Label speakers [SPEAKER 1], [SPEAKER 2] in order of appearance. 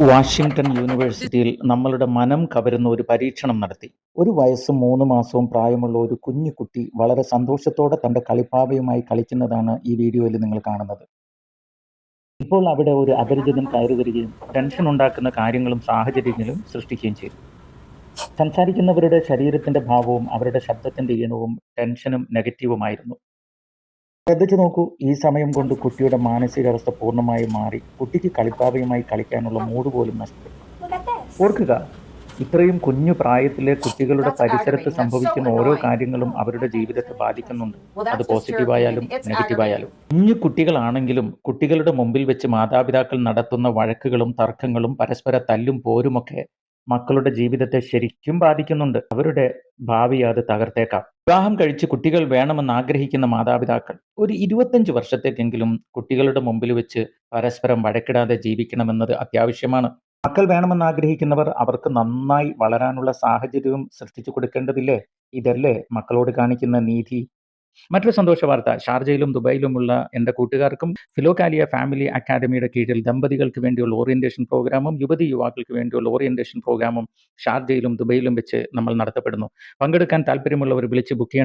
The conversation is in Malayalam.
[SPEAKER 1] വാഷിംഗ്ടൺ യൂണിവേഴ്സിറ്റിയിൽ നമ്മളുടെ മനം കവരുന്ന ഒരു പരീക്ഷണം നടത്തി. ഒരു വയസ്സും മൂന്ന് മാസവും പ്രായമുള്ള ഒരു കുഞ്ഞു കുട്ടി വളരെ സന്തോഷത്തോടെ തന്റെ കളിപ്പാവയുമായി കളിക്കുന്നതാണ് ഈ വീഡിയോയിൽ നിങ്ങൾ കാണുന്നത്. ഇപ്പോൾ അവിടെ ഒരു അപരിചിതൻ കയറി വരികയും ടെൻഷൻ ഉണ്ടാക്കുന്ന കാര്യങ്ങളും സാഹചര്യങ്ങളും സൃഷ്ടിക്കുകയും ചെയ്തു. സംസാരിക്കുന്നവരുടെ ശരീരത്തിന്റെ ഭാവവും അവരുടെ ശബ്ദത്തിന്റെ ഈണവും ടെൻഷനും നെഗറ്റീവുമായിരുന്നു. ശ്രദ്ധിച്ചു നോക്കൂ. ഈ സമയം കൊണ്ട് കുട്ടിയുടെ മാനസികാവസ്ഥ പൂർണമായി മാറി. കുട്ടിക്ക് കളിപ്പാവയുമായി കളിക്കാനുള്ള മൂഡ് പോലും നഷ്ടപ്പെട്ടു. ഓർക്കുക ഇത്രയും കുഞ്ഞു പ്രായത്തിലെ കുട്ടികളുടെ പരിസരത്ത് സംഭവിക്കുന്ന ഓരോ കാര്യങ്ങളും അവരുടെ ജീവിതത്തെ ബാധിക്കുന്നുണ്ട്. അത് പോസിറ്റീവായാലും നെഗറ്റീവായാലും. കുഞ്ഞു കുട്ടികളാണെങ്കിലും കുട്ടികളുടെ മുമ്പിൽ വെച്ച് മാതാപിതാക്കൾ നടത്തുന്ന വഴക്കുകളും തർക്കങ്ങളും പരസ്പര തല്ലും പോരുമൊക്കെ മക്കളുടെ ജീവിതത്തെ ശരിക്കും ബാധിക്കുന്നുണ്ട്. അവരുടെ ഭാവി അത് തകർത്തേക്കാം. വിവാഹം കഴിച്ച് കുട്ടികൾ വേണമെന്ന് ആഗ്രഹിക്കുന്ന മാതാപിതാക്കൾ ഒരു ഇരുപത്തഞ്ച് വർഷത്തേക്കെങ്കിലും കുട്ടികളുടെ മുമ്പിൽ വെച്ച് പരസ്പരം വഴക്കിടാതെ ജീവിക്കണമെന്നത് അത്യാവശ്യമാണ്. മക്കൾ വേണമെന്ന് ആഗ്രഹിക്കുന്നവർ അവർക്ക് നന്നായി വളരാനുള്ള സാഹചര്യവും സൃഷ്ടിച്ചു കൊടുക്കേണ്ടതില്ലേ? ഇതല്ലേ മക്കളോട് കാണിക്കുന്ന നീതി? മറ്റൊരു സന്തോഷ വാർത്ത. ഷാർജയിലും ദുബായിലുമുള്ള എന്റെ കൂട്ടുകാർക്കും ഫിലോകാലിയ ഫാമിലി അക്കാദമിയുടെ കീഴിൽ ദമ്പതികൾക്ക് വേണ്ടിയുള്ള ഓറിയന്റേഷൻ പ്രോഗ്രാമും യുവതി യുവാക്കൾക്ക് വേണ്ടിയുള്ള ഓറിയന്റേഷൻ പ്രോഗ്രാമും ഷാർജയിലും ദുബൈയിലും വെച്ച് നമ്മൾ നടത്തപ്പെടുന്നു. പങ്കെടുക്കാൻ താല്പര്യമുള്ളവർ വിളിച്ച് ബുക്ക് ചെയ്യേണ്ട